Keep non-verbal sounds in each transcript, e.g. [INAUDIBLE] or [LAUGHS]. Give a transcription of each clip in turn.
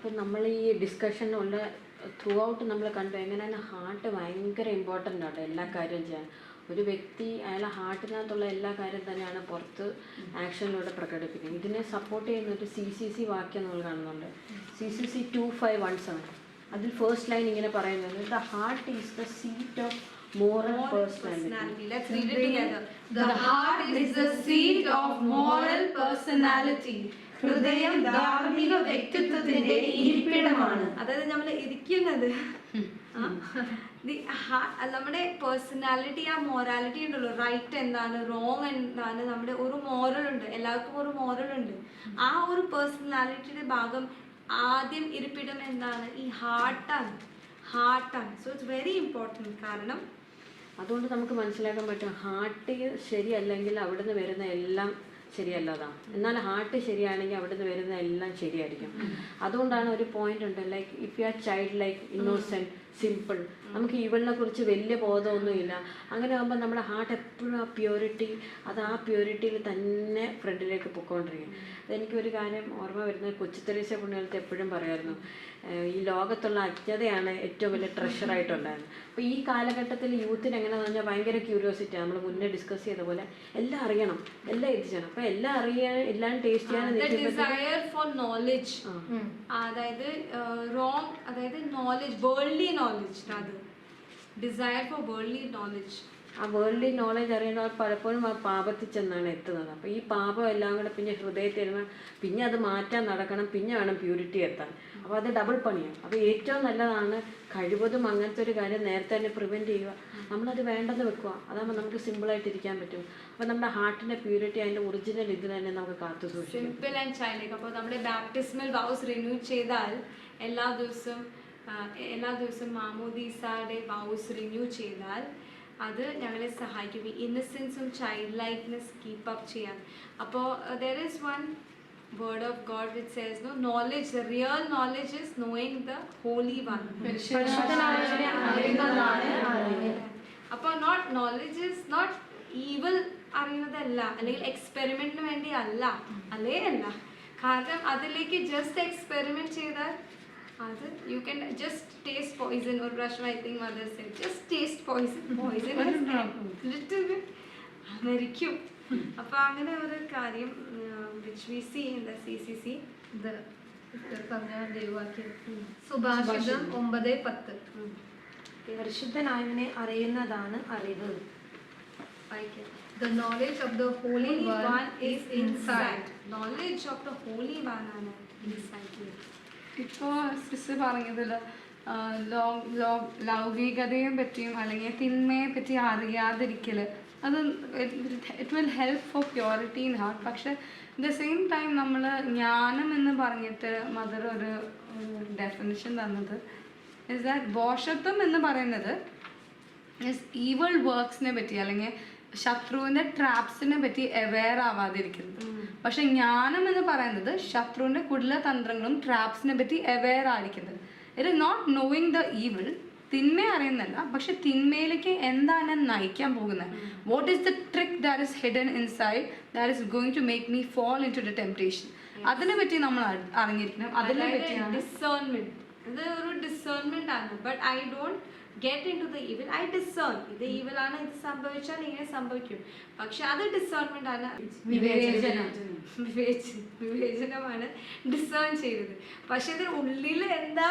അപ്പം നമ്മൾ ഈ ഡിസ്കഷനുള്ള ത്രൂ ഔട്ട് നമ്മൾ കണ്ടു എങ്ങനെയാണ് ഹാർട്ട് ഭയങ്കര ഇമ്പോർട്ടന്റ് ആണ് എല്ലാ കാര്യവും ചെയ്യാൻ ഒരു വ്യക്തി അയാളെ ഹാർട്ടിനകത്തുള്ള എല്ലാ കാര്യം തന്നെയാണ് പുറത്ത് ആക്ഷനിലൂടെ പ്രകടിപ്പിക്കുന്നത് ഇതിനെ സപ്പോർട്ട് ചെയ്യുന്ന ഒരു സി സി സി വാക്യം നമ്മൾ കാണുന്നുണ്ട് C C C two five one seven അതിൽ ഫസ്റ്റ് ലൈൻ ഇങ്ങനെ പറയുന്നത് the heart is the seat of moral personality Personality. Let's read it together. The heart is the seat of moral personality. ഹൃദയം ധാർമ്മിക വ്യക്തിത്വത്തിന്റെ ഇരിപ്പിടമാണ്. അതായത് നമ്മൾ ഇരിക്കുന്നത്. നമ്മുടെ പേഴ്സണാലിറ്റി ആ മോറാലിറ്റി ഉണ്ടല്ലോ. റൈറ്റ് എന്താണ് റോങ് എന്താണ് നമ്മുടെ ഒരു മോറൽ ഉണ്ട്. എല്ലാവർക്കും ഒരു മോറൽ ഉണ്ട്. ആ ഒരു പേഴ്സണാലിറ്റിയുടെ ഭാഗം ആദ്യം ഇരിപ്പിടം എന്താണ്? ഈ ഹാർട്ടാണ് ഹാർട്ടാണ് സോ ഇറ്റ്സ് വെരി ഇമ്പോർട്ടന്റ് കാരണം അതുകൊണ്ട് നമുക്ക് മനസ്സിലാക്കാൻ പറ്റും ഹാർട്ട് ശരിയല്ലെങ്കിൽ അവിടുന്ന് വരുന്ന എല്ലാം ശരിയല്ലതാണ് എന്നാൽ ഹാർട്ട് ശരിയാണെങ്കിൽ അവിടുന്ന് വരുന്ന എല്ലാം ശരിയായിരിക്കും. അതുകൊണ്ടാണ് ഒരു പോയിന്റ് ഉണ്ട് like if you are child like innocent simple നമുക്ക് ഇവളിനെ കുറിച്ച് വലിയ ബോധമൊന്നുമില്ല. അങ്ങനെ ആകുമ്പോൾ നമ്മുടെ ഹാർട്ട് എപ്പോഴും ആ പ്യൂരിറ്റി അത് ആ പ്യൂരിറ്റിയിൽ തന്നെ ഫ്രണ്ടിലേക്ക് പൊയ്ക്കൊണ്ടിരിക്കും അതെനിക്കൊരു കാര്യം ഓർമ്മ വരുന്നത്. കൊച്ചുത്തെരേസ പുണ്യാലത്ത് എപ്പോഴും പറയായിരുന്നു. ഈ ലോകത്തുള്ള അജ്ഞതയാണ് ഏറ്റവും വലിയ ട്രഷറായിട്ടുണ്ടായിരുന്നത് അപ്പോൾ ഈ കാലഘട്ടത്തിൽ യൂത്തിന് എങ്ങനെയാണെന്ന് പറഞ്ഞാൽ ഭയങ്കര ക്യൂരിയോസിറ്റിയാണ് നമ്മൾ മുന്നേ ഡിസ്കസ് ചെയ്ത പോലെ എല്ലാം അറിയണം. എല്ലാം എത്തിച്ചണം അപ്പോൾ എല്ലാം അറിയാൻ എല്ലാം ടേസ്റ്റ് ചെയ്യാൻ ഫോർ നോളജ് അതായത് റോങ് അതായത് നോളജ് വേൾഡ്ലി നോളജ് അത്. ഡിസയർ ഫോർ വേൾഡ്ലി നോളജ് ആ വേൾഡ്ലി നോളജ് അറിയുന്നവർ പലപ്പോഴും ആ പാപത്തിൽ ചെന്നാണ് എത്തുന്നത്. അപ്പോൾ ഈ പാപം എല്ലാം കൂടെ പിന്നെ ഹൃദയത്തിൽ ഇരുന്ന് പിന്നെ അത് മാറ്റാൻ നടക്കണം പിന്നെ വേണം പ്യൂരിറ്റി എത്താൻ. അപ്പോൾ അത് ഡബിൾ പണിയാണ് അപ്പോൾ ഏറ്റവും നല്ലതാണ് കഴിവതും അങ്ങനത്തെ ഒരു കാര്യം നേരത്തെ തന്നെ പ്രിവെന്റ് ചെയ്യുക. നമ്മളത് വേണ്ടെന്ന് വെക്കുക. അതാകുമ്പോൾ നമുക്ക് സിമ്പിളായിട്ട് ഇരിക്കാൻ പറ്റും. അപ്പോൾ നമ്മുടെ ഹാർട്ടിന്റെ പ്യൂരിറ്റി അതിന്റെ ഒറിജിനൽ ഇത് തന്നെ നമുക്ക് കാത്തു സൂക്ഷിക്കും. സിമ്പിൾ ആൻഡ് ചൈൽഡിക് അപ്പോൾ നമ്മുടെ ബാപ്റ്റിസ്മൽ വൗസ് റിന്യൂ ചെയ്താൽ എല്ലാ ദിവസവും എല്ലാ ദിവസവും മാമോദീസയുടെ വൗസ് റിന്യൂ ചെയ്താൽ അത് ഞങ്ങളെ സഹായിക്കും. ഈ ഇന്നസെൻസും ചൈൽഡ് ലൈക്നെസ് കീപ്പ് അപ്പ് ചെയ്യാൻ അപ്പോൾ there is one word of God which says no knowledge real knowledge is knowing the holy one അപ്പോൾ not knowledge is not evil അറിയുന്നതല്ല അല്ലെങ്കിൽ എക്സ്പെരിമെന്റിന് വേണ്ടി അല്ല അല്ലേ അല്ല? കാരണം അതിലേക്ക് ജസ്റ്റ് എക്സ്പെരിമെന്റ് ചെയ്താൽ അത് you can just taste poison ഒരു പ്രാവശ്യം I think mother say just taste poison poison little bit മരിക്കും അപ്പൊ അങ്ങനെ ഒരു കാര്യം which we see in the C C C സുഭാഷിതം ഒമ്പത് പത്ത്. പരിശുദ്ധനായവനെ അറിയുന്നതാണ് അറിവ്. The knowledge of the Holy One is inside. Knowledge of the holy one ആണ് ഇൻസൈഡ് ഇപ്പോൾ സിസ് പറഞ്ഞതിൽ ലൗകികതയെ പറ്റിയും അല്ലെങ്കിൽ തിന്മയെ പറ്റി അറിയാതിരിക്കൽ അത് it will help for purity in heart പക്ഷെ അറ്റ് ദ സെയിം ടൈം നമ്മൾ ജ്ഞാനം എന്ന് പറഞ്ഞിട്ട് മദർ ഒരു ഡെഫിനിഷൻ തന്നത് ഇസ് ദാറ്റ് ബോഷത്വം എന്ന് പറയുന്നത് ഇസ് ഈവൾ വർക്ക്സിനെ പറ്റി അല്ലെങ്കിൽ ശത്രുവിന്റെ ട്രാപ്സിനെ പറ്റി അവെയർ ആവാതിരിക്കുന്നത് പക്ഷെ ജ്ഞാനം എന്ന് പറയുന്നത് ശത്രുവിന്റെ കുടില തന്ത്രങ്ങളും ട്രാപ്സിനെ പറ്റി അവെയർ ആയിരിക്കുന്നത്. It is not knowing the evil തിന്മ അറിയുന്നല്ല പക്ഷെ തിന്മയിലേക്ക് എന്താണ് നയിക്കാൻ പോകുന്നത്? What is the trick that is hidden inside that is going to make me fall into the temptation അതിനെ പറ്റി നമ്മൾ അറി- അറിഞ്ഞിരിക്കണം. അതിനെ പറ്റി ഡിസേൺമെന്റ് ഇത് ഒരു ഡിസേൺമെന്റ് ആണ്. But I don't get into the evil I discern ഇത് ഈവിൽ ആണ് ഇത് സംഭവിച്ചാൽ ഇങ്ങനെ സംഭവിക്കും. പക്ഷെ അത് ഡിസേൺമെന്റ് ആണ്. വിവേചനം. വിവേചനം. [LAUGHS] വിവേചനമാണ് ഡിസേൺ ചെയ്തത്. പക്ഷെ ഇതിന് ഉള്ളിൽ എന്താ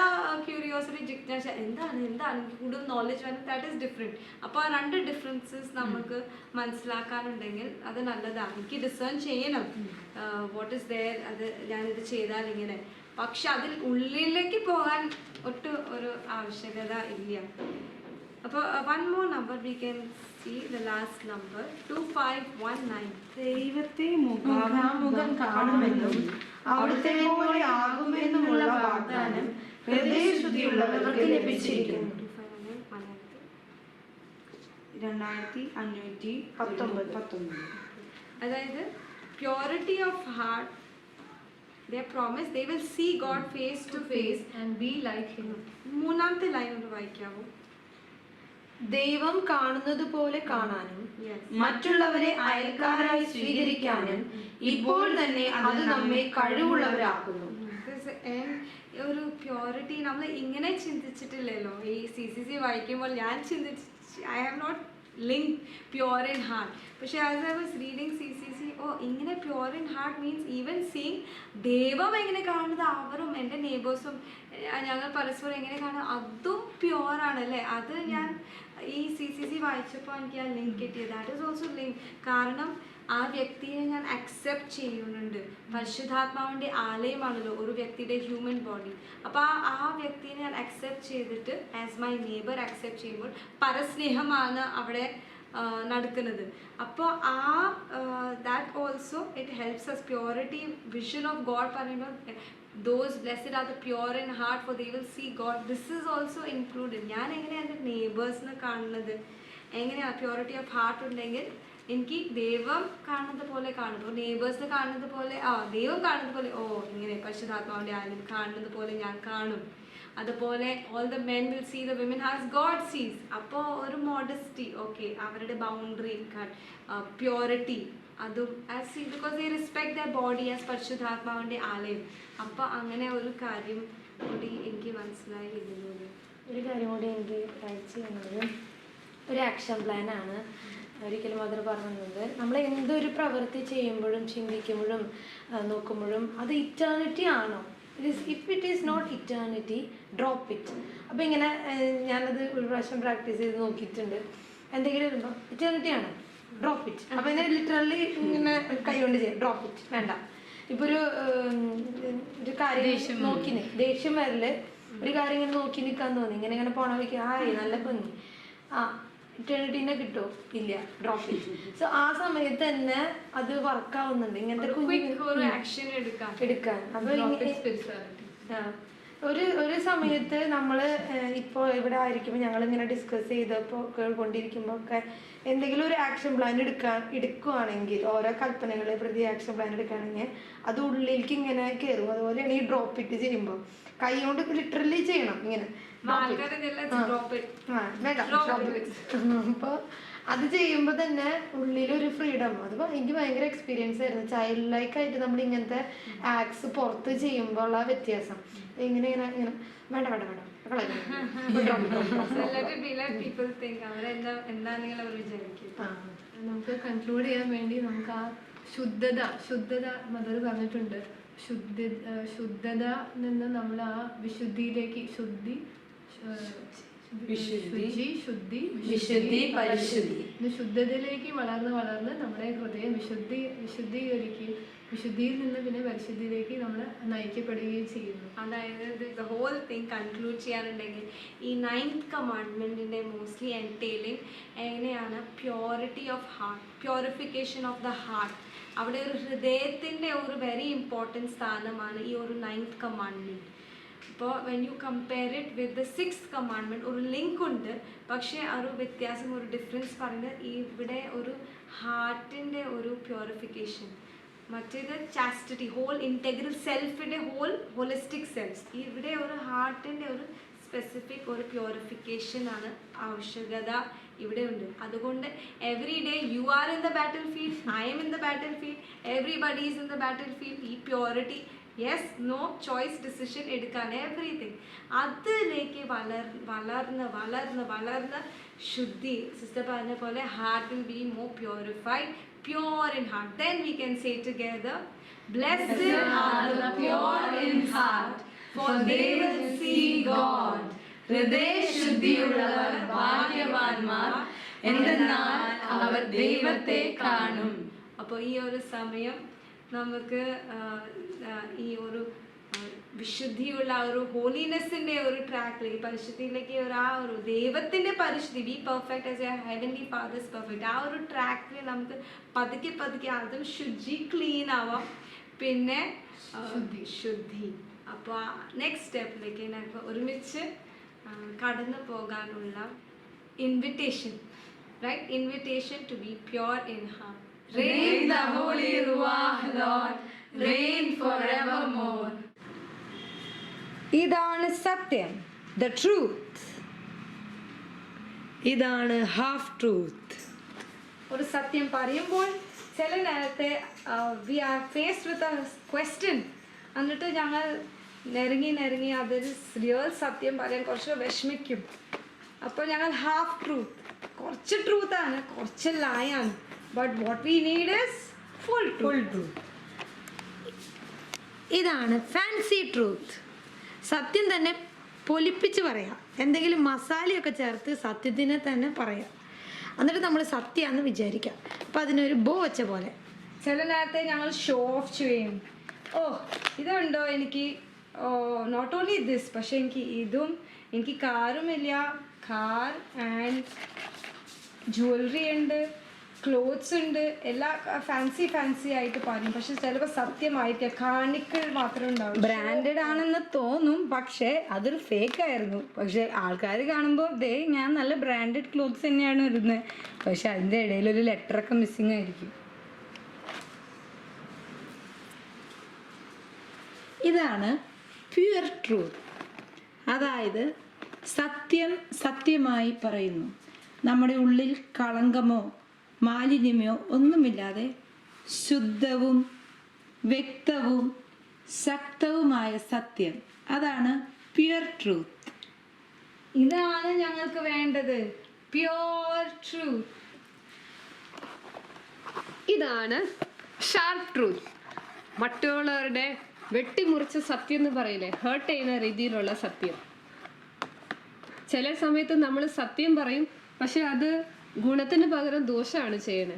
ക്യൂരിയോസിറ്റി ജിജ്ഞാസ എന്താണ് എന്താണ്? കൂടുതൽ നോളജ് വേണം ദാറ്റ് ഈസ് ഡിഫറെന്റ് അപ്പോൾ ആ രണ്ട് ഡിഫറൻസസ് നമുക്ക് മനസ്സിലാക്കാനുണ്ടെങ്കിൽ അത് നല്ലതാണ്. എനിക്ക് ഡിസേൺ ചെയ്യണം. വാട്ട് ഇസ് ദയർ അത് ഞാനിത് ചെയ്താൽ ഇങ്ങനെ. പക്ഷെ അതിൽ ഉള്ളിലേക്ക് പോകാൻ ഒട്ടും ഒരു ആവശ്യകത ഇല്ല. അപ്പോൾ one more number we can see the last number two five one nine ദൈവത്തെ മുഖാമുഖം കാണുമെന്നും അവിടുത്തെ പോലെ ആകുമെന്നുമുള്ള വാഗ്ദാനം ഹൃദയശുദ്ധിയുള്ളവർക്ക് ലഭിച്ചിരിക്കുന്നു. രണ്ടായിരത്തി അഞ്ഞൂറ്റി പത്തൊമ്പത്. പത്തൊമ്പത് അതായത് purity of heart the promise they will see god face to face and be like him. മൂന്നാമത്തെ ലൈൻ ഒന്ന് വായിക്കാവോ. ദൈവം കാണുന്നത് പോലെ കാണാനും മറ്റുള്ളവരെ അയൽക്കാരായി സ്വീകരിക്കാനും ഇപ്പോൾ തന്നെ അത് നമ്മെ കഴിവുള്ളവരാക്കുന്നു. ഒരു പ്യോറിറ്റി നമ്മൾ ഇങ്ങനെ ചിന്തിച്ചിട്ടില്ലല്ലോ. ഈ സി സി സി വായിക്കുമ്പോൾ ഞാൻ ചിന്തിച്ച് I have not link pure in heart പക്ഷേ as I was reading C C C oh ഇങ്ങനെ pure in heart means even seeing ദൈവം എങ്ങനെ കാണുന്നത് അവരും എന്റെ നെയ്ബേഴ്സും ഞങ്ങൾ പരസ്പരം എങ്ങനെ കാണുന്നത് അതും പ്യോർ അല്ലേ? അത് ഞാൻ ഈ സി സി സി വായിച്ചപ്പോൾ എനിക്ക് ആ ലിങ്ക് കിട്ടിയത്. ദാറ്റ് ഈസ് ഓൾസോ ലിങ്ക് കാരണം ആ വ്യക്തിയെ ഞാൻ അക്സെപ്റ്റ് ചെയ്യുന്നുണ്ട്. പരിശുദ്ധാത്മാവിന്റെ ആലയമാണല്ലോ ഒരു വ്യക്തിയുടെ ഹ്യൂമൻ ബോഡി അപ്പോൾ ആ ആ വ്യക്തിയെ ഞാൻ അക്സെപ്റ്റ് ചെയ്തിട്ട് ആസ് മൈ നെയ്ബർ അക്സെപ്റ്റ് ചെയ്യുമ്പോൾ പരസ്നേഹമാണ് അവിടെ നടക്കുന്നത്. അപ്പോൾ ആ that also it helps us purity vision of God പറയുമ്പോൾ those blessed are the pure in heart for they will see God this is also included ഞാൻ എങ്ങനെയാണ് എന്റെ നെയ്ബേഴ്സിനെ കാണുന്നത്? എങ്ങനെയാണ് പ്യൂരിറ്റി ഓഫ് ഹാർട്ട് ഉണ്ടെങ്കിൽ എനിക്ക് ദൈവം കാണുന്നത് പോലെ കാണുന്നു. നെയ്ബേഴ്സ് കാണുന്നത് പോലെ ആ ദൈവം കാണുന്നത് പോലെ ഓ ഇങ്ങനെ പരിശുദ്ധാത്മാവിന്റെ ആരും കാണുന്നത് പോലെ ഞാൻ കാണും. അതുപോലെ all the men will see the women has God sees അപ്പോൾ ഒരു മോഡസ്റ്റി ഓക്കെ അവരുടെ ബൗണ്ടറി പ്യൂരിറ്റി അതും as because they respect the body as പരിശുദ്ധാത്മാവിന്റെ ആലയം. അപ്പോൾ അങ്ങനെ ഒരു കാര്യം കൂടി എനിക്ക് മനസ്സിലായി ഇതിലൂടെ. ഒരു കാര്യം കൂടി എനിക്ക് ട്രൈ ചെയ്യുന്നത് ഒരു ആക്ഷൻ പ്ലാനാണ് ഒരിക്കലും മദർ പറഞ്ഞത് നമ്മൾ എന്തൊരു പ്രവൃത്തി ചെയ്യുമ്പോഴും ചിന്തിക്കുമ്പോഴും നോക്കുമ്പോഴും അത് ഇറ്റേണിറ്റി ആണോ? It if it is not eternity drop it അപ്പോൾ ഇങ്ങനെ ഞാനത് ഒരു പ്രാവശ്യം പ്രാക്ടീസ് ചെയ്ത് നോക്കിയിട്ടുണ്ട്. എന്തെങ്കിലും വരുമ്പോൾ ഇറ്റേണിറ്റി ആണോ? ഡ്രോപ്പ് ഇറ്റ് അപ്പോൾ ഇങ്ങനെ ലിറ്ററലി ഇങ്ങനെ കൈകൊണ്ട് ചെയ്യാം. ഡ്രോപ്പ് ഇറ്റ് വേണ്ട. ഇപ്പോൾ ഒരു ഒരു കാര്യം നോക്കി ദേഷ്യം വരൽ ഒരു കാര്യം ഇങ്ങനെ നോക്കി നിൽക്കാൻ തോന്നി. ഇങ്ങനെ ഇങ്ങനെ പോണ വയ്ക്കുക ആയി നല്ല ഭംഗി. ആ ഇറ്റേണിറ്റീനെ കിട്ടുമോ ഇല്ല ഡ്രോപ്പ് സോ ആ സമയത്ത് തന്നെ അത് വർക്ക് ആവുന്നുണ്ട്. ഇങ്ങനത്തെ എടുക്കാൻ. എടുക്കാൻ. അപ്പൊ ഒരു ഒരു സമയത്ത് നമ്മൾ ഇപ്പോ ഇവിടെ ആയിരിക്കുമ്പോൾ ഞങ്ങൾ ഇങ്ങനെ ഡിസ്കസ് ചെയ്തപ്പോൾ കൊണ്ടിരിക്കുമ്പോൾ ഒക്കെ എന്തെങ്കിലും ഒരു ആക്ഷൻ പ്ലാൻ എടുക്കാൻ എടുക്കുവാണെങ്കിൽ ഓരോ കൽപ്പനകളെ പ്രതി ആക്ഷൻ പ്ലാൻ എടുക്കുകയാണെങ്കിൽ അത് ഉള്ളിലേക്ക് ഇങ്ങനെ കയറും അതുപോലെയാണ് ഈ ഡ്രോപ്പ് ഇട്ട് ചെയ്യുമ്പോൾ കൈ കൊണ്ട് ലിറ്ററലി ചെയ്യണം ഇങ്ങനെ. വേണ്ട അത് ചെയ്യുമ്പോൾ തന്നെ ഉള്ളിലൊരു ഫ്രീഡം അത് എനിക്ക് ഭയങ്കര എക്സ്പീരിയൻസ് ആയിരുന്നു. ചൈൽഡ് ലൈക്ക് ആയിട്ട് നമ്മൾ ഇങ്ങനത്തെ ആക്സ് പുറത്ത് ചെയ്യുമ്പോൾ ഉള്ള വ്യത്യാസം. ഇങ്ങനെ ഇങ്ങനെ ഇങ്ങനെ. വേണ്ട വേണ്ട വേണ്ട. നമുക്ക് കൺക്ലൂഡ് ചെയ്യാൻ വേണ്ടി നമുക്ക് ആ ശുദ്ധത ശുദ്ധത മദർ പറഞ്ഞിട്ടുണ്ട്. ശുദ്ധ ശുദ്ധത നിന്ന് നമ്മൾ ആ വിശുദ്ധിയിലേക്ക് ശുദ്ധി ശുചി ശുദ്ധി വിശുദ്ധി, പരിശുദ്ധി. ശുദ്ധതയിലേക്ക് വളർന്ന് വളർന്ന് നമ്മുടെ ഹൃദയം വിശുദ്ധി വിശുദ്ധീകരിക്കുകയും വിശുദ്ധിയിൽ നിന്ന് പിന്നെ പരിശുദ്ധിയിലേക്ക് നമ്മൾ നയിക്കപ്പെടുകയും ചെയ്യുന്നു. അതായത് ദ ഹോൾ തിങ് കൺക്ലൂഡ് ചെയ്യാനുണ്ടെങ്കിൽ ഈ നയൻത് കമാൻഡ്മെന്റിന്റെ മോസ്റ്റ്ലി എന്റെയിലിംഗ് എങ്ങനെയാണ്? Purity of heart purification of the heart അവിടെ ഒരു ഹൃദയത്തിന്റെ ഒരു വെരി ഇമ്പോർട്ടന്റ് സ്ഥാനമാണ് ഈ ഒരു നയൻത് കമാൻഡ്മെന്റ് ഇപ്പോൾ when you compare it with the six commandment ഒരു ലിങ്ക് ഉണ്ട്. പക്ഷേ ആ ഒരു വ്യത്യാസം ഒരു ഡിഫറൻസ് പറയുന്നത് ഇവിടെ ഒരു ഹാർട്ടിന്റെ ഒരു പ്യൂരിഫിക്കേഷൻ മറ്റേത് ചാസ്റ്റിറ്റി ഹോൾ ഇന്റഗ്രൽ സെൽഫിന്റെ ഹോൾ ഹോളിസ്റ്റിക് സെൽഫ് ഇവിടെ ഒരു ഹാർട്ടിന്റെ ഒരു സ്പെസിഫിക് ഒരു പ്യൂരിഫിക്കേഷൻ ആണ് ആവശ്യകത ഇവിടെ ഉണ്ട്. അതുകൊണ്ട് every day you are in the battle field I am in the battle field everybody is in the battle field ഈ purity yes no choice decision എടുക്കാൻ എവറിഥിങ് അതിലേക്ക് വളർ വളർന്ന് വളർന്ന് വളർന്ന് ശുദ്ധി സിസ്റ്റർ പറഞ്ഞ പോലെ heart will be more purified pure in heart. Then we can say together, Blessed are the pure in heart, for they will see God. ഹൃദയശുദ്ധിയുള്ളവർ ഭാഗ്യവാന്മാർ എന്തെന്നാൽ അവർ ദൈവത്തെ കാണും അപ്പോൾ ഈ ഒരു സമയം നമുക്ക് ഈ ഒരു വിശുദ്ധിയുള്ള ഒരു ഹോളിനെസ്സിന്റെ ഒരു ട്രാക്കിലേക്ക് പരിശുദ്ധിയിലേക്ക് ഒരു ആ ഒരു ദൈവത്തിന്റെ പരിശുദ്ധി be perfect as a heavenly father's perfect ആ ഒരു ട്രാക്കിൽ നമുക്ക് പതുക്കെ പതുക്കെ അതും ശുചി ക്ലീൻ ആവാം. പിന്നെ ശുദ്ധി. അപ്പോൾ ആ നെക്സ്റ്റ് സ്റ്റെപ്പിലേക്ക് ഞങ്ങൾക്ക് ഒരുമിച്ച് കടന്നു പോകാനുള്ള invitation right invitation to be pure in heart Rain the Holy Ruach, Lord, reign forevermore. ഇതാണ് സത്യം. ദ ട്രൂത്ത് ഇതാണ് ഹാഫ് ട്രൂത്ത് ഒരു സത്യം പറയുമ്പോൾ ചില നേരത്തെ we are faced with a question എന്നിട്ട് ഞങ്ങൾ നെരുങ്ങി നെരുങ്ങി അതൊരു റിയൽ സത്യം പറയാൻ കുറച്ച് വിഷമിക്കും. അപ്പോൾ ഞങ്ങൾ ഹാഫ് ട്രൂത്ത് കുറച്ച് ട്രൂത്താണ് കുറച്ച് ലായാണ് but what we need is full full truth ഇതാണ് ഫാൻസി ട്രൂത്ത് സത്യം തന്നെ പൊലിപ്പിച്ച് പറയാം. എന്തെങ്കിലും മസാലയൊക്കെ ചേർത്ത് സത്യത്തിനെ തന്നെ പറയാം. എന്നിട്ട് നമ്മൾ സത്യമാണെന്ന് വിചാരിക്കാം. അപ്പം അതിനൊരു ബോ വെച്ച പോലെ. ചില നേരത്തെ ഞങ്ങൾ ഷോ ഓഫ് ചെയ്യും. ഓ ഇതുണ്ടോ എനിക്ക്? ഓ നോട്ട് ഓൺലി ദിസ് പക്ഷെ എനിക്ക് ഇതും എനിക്ക് കാറുമില്ല. കാർ ആൻഡ് ജ്വല്ലറി ഉണ്ട്. ക്ലോത്ത്സ് ഉണ്ട്. എല്ലാ ഫാൻസി ഫാൻസി ആയിട്ട് പറയും പക്ഷെ ചിലപ്പോൾ സത്യമായിരിക്കാം കാണിക്കൽ മാത്രമേ ഉണ്ടാവും. ബ്രാൻഡഡ് ആണെന്ന് തോന്നും. പക്ഷേ അതൊരു ഫേക്ക് ആയിരുന്നു. പക്ഷെ ആൾക്കാർ കാണുമ്പോൾ ദേ ഞാൻ നല്ല ബ്രാൻഡഡ് ക്ലോത്ത്സ് തന്നെയാണ് ഇടുന്നത് പക്ഷെ അതിന്റെ ഇടയിൽ ഒരു ലെറ്ററൊക്കെ മിസ്സിംഗ് ആയിരിക്കും. ഇതാണ് പ്യുവർ ട്രൂത്ത് അതായത് സത്യം സത്യമായി പറയുന്നു. നമ്മുടെ ഉള്ളിൽ കളങ്കമോ മാലിന്യമോ ഒന്നുമില്ലാതെ ശുദ്ധവും വ്യക്തവും ശക്തവുമായ സത്യം. അതാണ് പ്യുർ ട്രൂത്ത് ഇതാണ് ഞങ്ങൾക്ക് വേണ്ടത്. പ്യോർ ട്രൂത്ത് ഇതാണ് ഷാർപ്പ് ട്രൂത്ത് മറ്റുള്ളവരുടെ വെട്ടിമുറിച്ച സത്യം എന്ന് പറയില്ലേ? ഹേർട്ട് ചെയ്യുന്ന രീതിയിലുള്ള സത്യം. ചില സമയത്ത് നമ്മൾ സത്യം പറയും പക്ഷെ അത് ഗുണത്തിന് പകരം ദോഷമാണ് ചെയ്യണേ.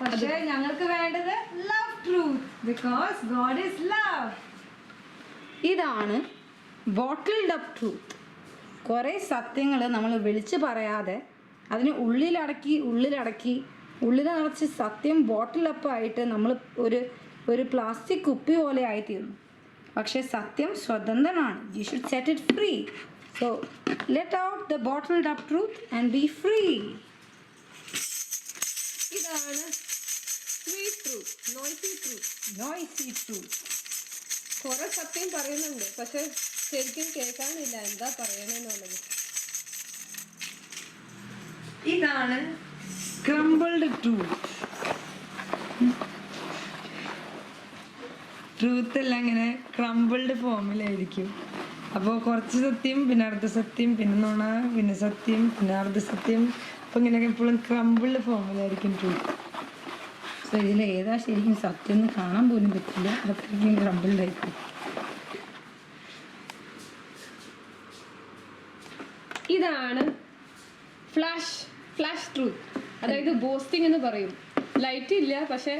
പക്ഷേ ഞങ്ങൾക്ക് വേണ്ടത് love truth because God is love ഇതാണ് ബോട്ടിൽഡ് അപ്പ് ട്രൂത്ത് കുറേ സത്യങ്ങൾ നമ്മൾ വിളിച്ച് പറയാതെ അതിന് ഉള്ളിലടക്കി ഉള്ളിലടക്കി ഉള്ളിൽ നിറച്ച് സത്യം ബോട്ടിലപ്പായിട്ട് നമ്മൾ ഒരു ഒരു പ്ലാസ്റ്റിക് കുപ്പി പോലെ ആയിത്തീർന്നു. പക്ഷേ സത്യം സ്വതന്ത്രമാണ് you should set it free so let out the bottled up truth and be free. ഇതാണ് sweet truth noisy truth noisy truth കുറെ സത്യം പറയുന്നുണ്ട് പക്ഷെ ശരിക്കും കേൾക്കാനില്ല എന്താ പറയണെന്നുള്ളത്. ഇതാണ് ക്രംബിൾഡ് ട്രൂത്ത് ട്രൂത്ത് എല്ലാം ഇങ്ങനെ ക്രംബിൾഡ് ഫോമിലായിരിക്കും അപ്പോൾ കുറച്ച് സത്യം പിന്നെ അർദ്ധ സത്യം പിന്നെ നുണ പിന്നെ സത്യം പിന്നെ അർദ്ധ സത്യം. അപ്പോൾ ഇങ്ങനെ എപ്പോഴും ക്രമ്പിളുടെ ഫോമിലായിരിക്കും ട്രൂത്ത് സോ ഇതിൽ ഏതാ ശരിക്കും സത്യം എന്ന് കാണാൻ പോലും പറ്റില്ല. അത്രയ്ക്കും ക്രംബിൾഡ് ആയിരിക്കും ഇതാണ് ഫ്ലാഷ് ഫ്ലാഷ് ട്രൂത്ത് അതായത് ബോസ്റ്റിംഗ് എന്ന് പറയും. ലൈറ്റ് ഇല്ല പക്ഷെ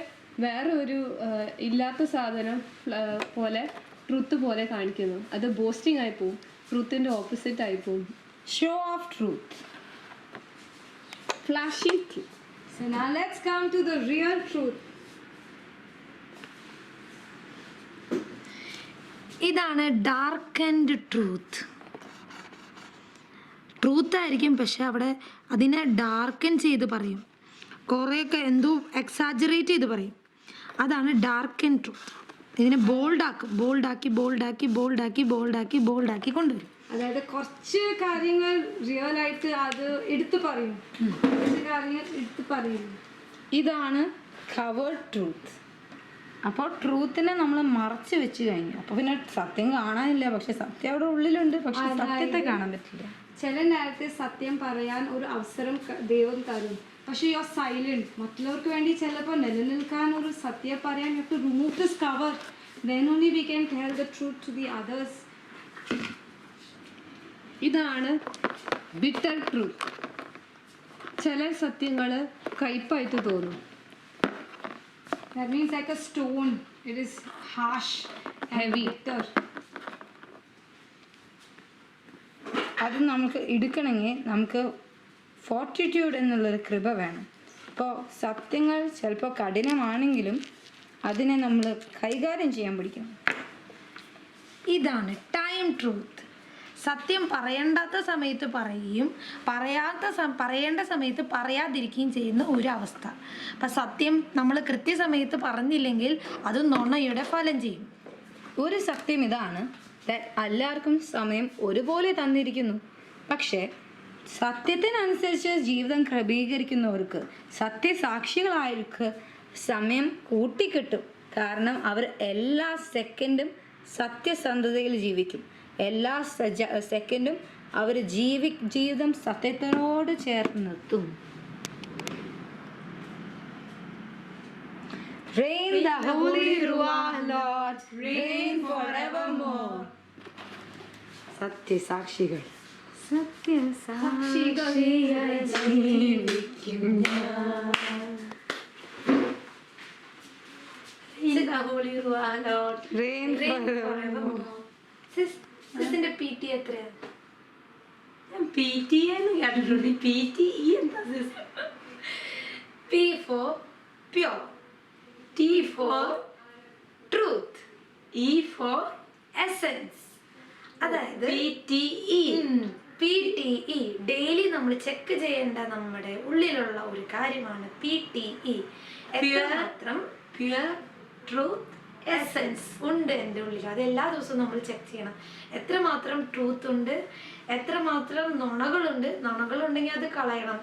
വേറെ ഒരു ഇല്ലാത്ത സാധനം പോലെ ട്രൂത്ത് പോലെ കാണിക്കുന്നു. അത് ബോസ്റ്റിംഗ് ആയി പോവും. ട്രൂത്തിന്റെ ഓപ്പോസിറ്റ് ആയി പോവും. Show off truth flashy truth So now let's come to the real truth. ഇതാണ് ഡാർക്ക് ആൻഡ് ട്രൂത്ത് ട്രൂത്ത് ആയിരിക്കും പക്ഷെ അവിടെ അതിനെ ഡാർക്കൻ ചെയ്ത് പറയും. കുറേയൊക്കെ എന്തോ എക്സാജറേറ്റ് ചെയ്ത് പറയും. അതാണ് ഡാർക്ക് ആൻഡ് ട്രൂത്ത് ഇതിനെ ബോൾഡാക്കും ബോൾഡാക്കി ബോൾഡാക്കി ബോൾഡാക്കി ബോൾഡാക്കി ബോൾഡാക്കി കൊണ്ടുവരും. അതായത് കുറച്ച് കാര്യങ്ങൾ റിയൽ ആയിട്ട് അത് എടുത്തു പറയും. കുറച്ച് കാര്യങ്ങൾ എടുത്തു പറയും. ഇതാണ് കവേർഡ് ട്രൂത്ത് അപ്പോൾ ട്രൂത്തിനെ നമ്മൾ മറച്ചു വെച്ച് കഴിഞ്ഞു. അപ്പോൾ പിന്നെ സത്യം കാണാനില്ല. പക്ഷെ സത്യം അവിടെ ഉള്ളിലുണ്ട്. പക്ഷെ സത്യത്തെ കാണാൻ പറ്റില്ല. ചില നേരത്തെ സത്യം പറയാൻ ഒരു അവസരം ദൈവം തരും. പക്ഷെ യു ആർ സൈലന്റ് മറ്റുള്ളവർക്ക് വേണ്ടി ചിലപ്പോൾ നിലനിൽക്കാൻ ഒരു സത്യം പറയാൻ you to remove this cover then only we can tell the truth to the others ഇതാണ് ബിറ്റർ ട്രൂത്ത് ചില സത്യങ്ങൾ കയ്പായിട്ട് തോന്നും. That means like a stone it is harsh heavy bitter. അത് നമുക്ക് എടുക്കണമെങ്കിൽ നമുക്ക് ഫോർട്ടിറ്റ്യൂഡ് എന്നുള്ളൊരു കൃപ വേണം. ഇപ്പോൾ സത്യങ്ങൾ ചിലപ്പോൾ കഠിനമാണെങ്കിലും അതിനെ നമ്മൾ കൈകാര്യം ചെയ്യാൻ പഠിക്കണം. ഇതാണ് ടൈം ട്രൂത്ത് സത്യം പറയേണ്ടാത്ത സമയത്ത് പറയുകയും പറയാത്ത പറയേണ്ട സമയത്ത് പറയാതിരിക്കുകയും ചെയ്യുന്ന ഒരു അവസ്ഥ അപ്പം സത്യം നമ്മൾ കൃത്യസമയത്ത് പറഞ്ഞില്ലെങ്കിൽ അത് നുണയുടെ ഫലം ചെയ്യും. ഒരു സത്യം ഇതാണ് എല്ലാവർക്കും സമയം ഒരുപോലെ തന്നിരിക്കുന്നു. പക്ഷേ സത്യത്തിനനുസരിച്ച് ജീവിതം ക്രമീകരിക്കുന്നവർക്ക് സത്യസാക്ഷികളായവർക്ക് സമയം കൂട്ടിക്കിട്ടും. കാരണം അവർ എല്ലാ സെക്കൻഡും സത്യസന്ധതയിൽ ജീവിക്കും. എല്ലാ സജ സെക്കൻഡും അവർ ജീവി ജീവിതം സത്യത്തിനോട് ചേർത്ത് നിർത്തും. Rain the holy Ruah, Lord, rain forevermore. സത്യസാക്ഷികൾ. സാക്ഷിയായി ജീവിക്കും forevermore. സിസിന്റെ പി ടി എത്രയാണ് ഞാൻ പി ടി എന്ന് കേട്ടിട്ടുണ്ട് P T P for pure T for truth E for essence അതായത് P T E P T E daily നമ്മൾ ചെക്ക് ചെയ്യേണ്ട നമ്മുടെ ഉള്ളിലുള്ള ഒരു കാര്യമാണ് പി ടി ഇ എത്രമാത്രം പ്യുവർ ട്രൂത്ത് എസെൻസ് ഉണ്ട് എന്റെ ഉള്ളിൽ അത് എല്ലാ ദിവസവും നമ്മൾ ചെക്ക് ചെയ്യണം. എത്രമാത്രം ട്രൂത്ത് ഉണ്ട് എത്രമാത്രം നുണകളുണ്ട് നുണകളുണ്ടെങ്കിൽ അത് കളയണം.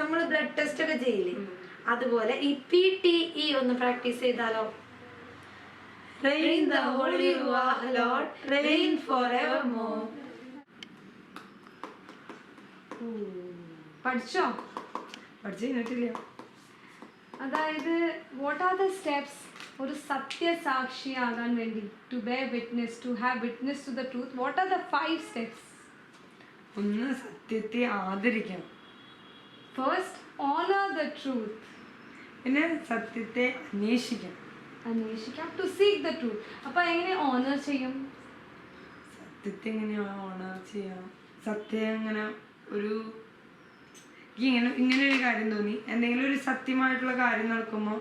നമ്മൾ ബ്ലഡ് ടെസ്റ്റ് ഒക്കെ ചെയ്യില്ലേ? അതുപോലെ ഈ പി ടി ഇ ഒന്ന് പ്രാക്ടീസ് ചെയ്താലോ? Reign the Holy Ruach Lord, reign forevermore. പഠിച്ചോ? പഠിച്ചു കഴിഞ്ഞിട്ടില്ല. അതായത് വാട്ട് ആർ ദ സ്റ്റെപ്സ് ഒരു സത്യസാക്ഷിയാകാൻ വേണ്ടി to bear witness to have witness to the truth what are the five steps ഒന്ന് സത്യത്തെ ആദരിക്കണം. ഫസ്റ്റ് ഓണർ ദ ട്രൂത്ത് പിന്നെ സത്യത്തെ അന്വേഷിക്കണം. അന്വേഷിക്കാം ടു സീക്ക് ദ ട്രൂത്ത് അപ്പോൾ എങ്ങനെ ഓണർ ചെയ്യും? സത്യത്തെ എങ്ങനെയാണ് ഓണർ ചെയ്യാം? സത്യം അങ്ങനെ ഒരു ഇങ്ങനെ ഇങ്ങനെ ഒരു കാര്യം തോന്നി. എന്തെങ്കിലും ഒരു സത്യമായിട്ടുള്ള കാര്യം നടക്കുമ്പോൾ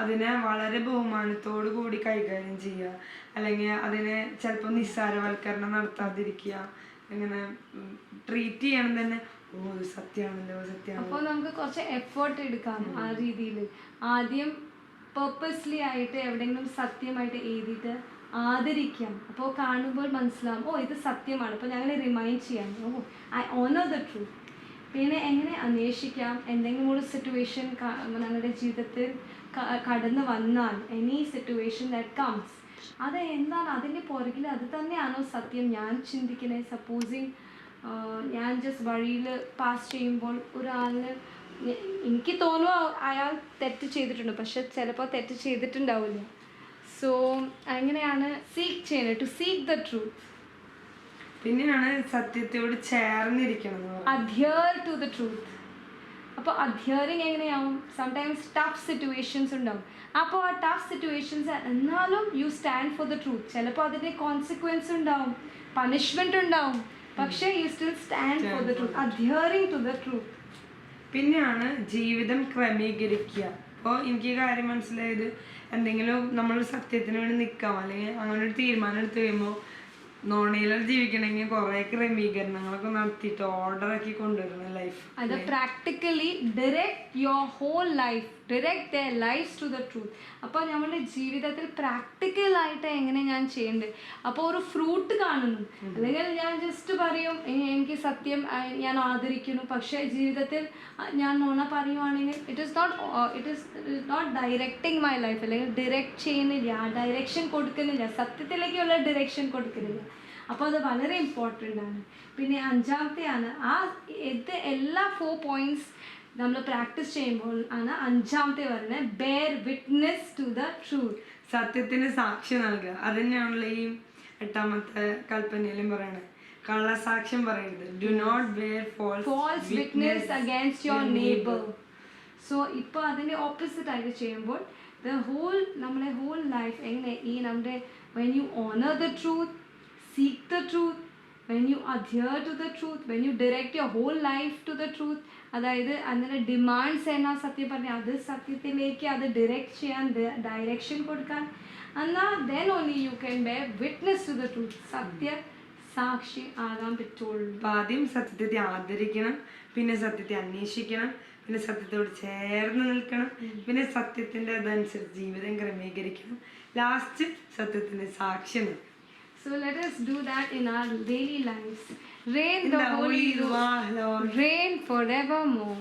അതിനെ വളരെ ബഹുമാനത്തോടു കൂടി കൈകാര്യം ചെയ്യുക. അല്ലെങ്കിൽ അതിനെ ചിലപ്പോൾ നിസ്സാരവൽക്കരണം നടത്താതിരിക്കുക. അങ്ങനെ ട്രീറ്റ് ചെയ്യണം തന്നെ. ഓ ഇത് സത്യമാണല്ലോ സത്യമാണ് അപ്പോൾ നമുക്ക് കുറച്ച് എഫേർട്ട് എടുക്കാം ആ രീതിയിൽ ആദ്യം പേർപ്പസ്ലി ആയിട്ട് എവിടെയെങ്കിലും സത്യമായിട്ട് എഴുതിയിട്ട് ആദരിക്കാം. അപ്പോൾ കാണുമ്പോൾ മനസ്സിലാവും ഓ ഇത് സത്യമാണ്. അപ്പോൾ ഞങ്ങളെ റിമൈൻഡ് ചെയ്യാം oh I honour the truth പിന്നെ എങ്ങനെ അന്വേഷിക്കാം? എന്തെങ്കിലും ഒരു സിറ്റുവേഷൻ ഞങ്ങളുടെ ജീവിതത്തിൽ കടന്നു വന്നാൽ എനി സിറ്റുവേഷൻ ദാറ്റ് കംസ് അത് എന്താണ്? അതിന്റെ പുറകിൽ അത് തന്നെയാണോ സത്യം? ഞാൻ ചിന്തിക്കുന്നത് സപ്പോസിങ് ഞാൻ ജസ്റ്റ് വഴിയിൽ പാസ് ചെയ്യുമ്പോൾ ഒരാളിന് എനിക്ക് തോന്നുന്നു അയാൾ തെറ്റ് ചെയ്തിട്ടുണ്ട് പക്ഷെ ചിലപ്പോൾ തെറ്റ് ചെയ്തിട്ടുണ്ടാവില്ല. സോ അങ്ങനെയാണ് സീക്ക് ചെയ്യുന്നത്? ടു സീക്ക് ദ ട്രൂത്ത് പിന്നെയാണ് സത്യത്തോട് ചേർന്നിരിക്കണം അധ്യർ ടു ദ ട്രൂത്ത് അപ്പോൾ അധ്യറിങ് എങ്ങനെയാവും? സംടൈംസ് ടഫ് സിറ്റുവേഷൻസ് ഉണ്ടാവും. അപ്പോൾ ആ ടഫ് സിറ്റുവേഷൻസ് എന്നാലും you stand for the truth ചിലപ്പോൾ അതിന്റെ കോൺസിക്വൻസ് ഉണ്ടാവും. പണിഷ്മെന്റ് ഉണ്ടാവും. പക്ഷേ you still stand for the truth adhering to the truth പിന്നെയാണ് ജീവിതം ക്രമീകരിക്കുക. അപ്പോൾ എനിക്ക് കാര്യം മനസ്സിലായത് എന്തെങ്കിലും നമ്മൾ സത്യത്തിന് വേണ്ടി നിൽക്കാം അല്ലെങ്കിൽ അങ്ങനെ ഒരു തീരുമാനം എടുത്ത് കഴിയുമ്പോൾ നോണയിൽ ജീവിക്കണമെങ്കിൽ കുറെ ക്രമീകരണങ്ങളൊക്കെ നടത്തിയിട്ട് ഓർഡർ ആക്കി കൊണ്ടുവരണം ലൈഫ് അത് practically direct your whole life direct the life to the truth അപ്പോൾ നമ്മുടെ ജീവിതത്തിൽ പ്രാക്ടിക്കലായിട്ട് എങ്ങനെ ഞാൻ ചെയ്യേണ്ടത് അപ്പോൾ ഒരു ഫ്രൂട്ട് കാണുന്നു. അല്ലെങ്കിൽ ഞാൻ ജസ്റ്റ് പറയും എനിക്ക് സത്യം ഞാൻ ആദരിക്കുന്നു. പക്ഷേ ജീവിതത്തിൽ ആ, ഞാൻ നുണ പറയുവാണെങ്കിൽ it is not it is not directing my life അല്ലെങ്കിൽ ഡിറക്റ്റ് ചെയ്യുന്നില്ല. ഡയറക്ഷൻ കൊടുക്കുന്നില്ല. സത്യത്തിലേക്കുള്ള ഡിറക്ഷൻ കൊടുക്കുന്നില്ല. അപ്പോൾ അത് വളരെ ഇമ്പോർട്ടന്റ് ആണ്. പിന്നെ അഞ്ചാമത്തെയാണ് ആ ഇത് എല്ലാ ഫോർ പോയിന്റ്സ് നമ്മൾ പ്രാക്ടീസ് ചെയ്യുമ്പോൾ ആണ് അഞ്ചാമത്തെ വരുന്നത് bear witness to the truth സത്യത്തിന് സാക്ഷി നൽകുക. അത് തന്നെയാണല്ലോ ഈ എട്ടാമത്തെ കൽപ്പനയിലും പറയണത്. കള്ളസാക്ഷ്യം പറയരുത്. Do not bear false witness against your neighbour so ഇപ്പോൾ അതിന്റെ ഓപ്പോസിറ്റ് ആയിട്ട് ചെയ്യുമ്പോൾ ദ ഹോൾ നമ്മുടെ ഹോൾ ലൈഫ് എങ്ങനെ? ഈ നമ്മുടെ when you honour the truth seek the truth when you adhere to the truth when you direct your whole life to the truth അതായത് അതിന്റെ ഡിമാൻഡ്സ് എന്നാ സത്യം പറഞ്ഞാൽ അത് സത്യത്തിലേക്ക് അത് ഡിറക്റ്റ് ചെയ്യാൻ ഡയറക്ഷൻ കൊടുക്കാൻ എന്നാൽ then only you can be witness to the truth സത്യ സാക്ഷി ആകാൻ പറ്റുള്ളൂ. അപ്പം ആദ്യം സത്യത്തെ ആദരിക്കണം പിന്നെ സത്യത്തെ അന്വേഷിക്കണം പിന്നെ സത്യത്തോട് ചേർന്ന് നിൽക്കണം പിന്നെ സത്യത്തിന്റെ അതനുസരിച്ച് ജീവിതം ക്രമീകരിക്കണം. ലാസ്റ്റ് സത്യത്തിന്റെ സാക്ഷ്യം. നിൽക്കണം So let us do that in our daily lives. Reign the, the Holy Ruach, Lord. reign forevermore.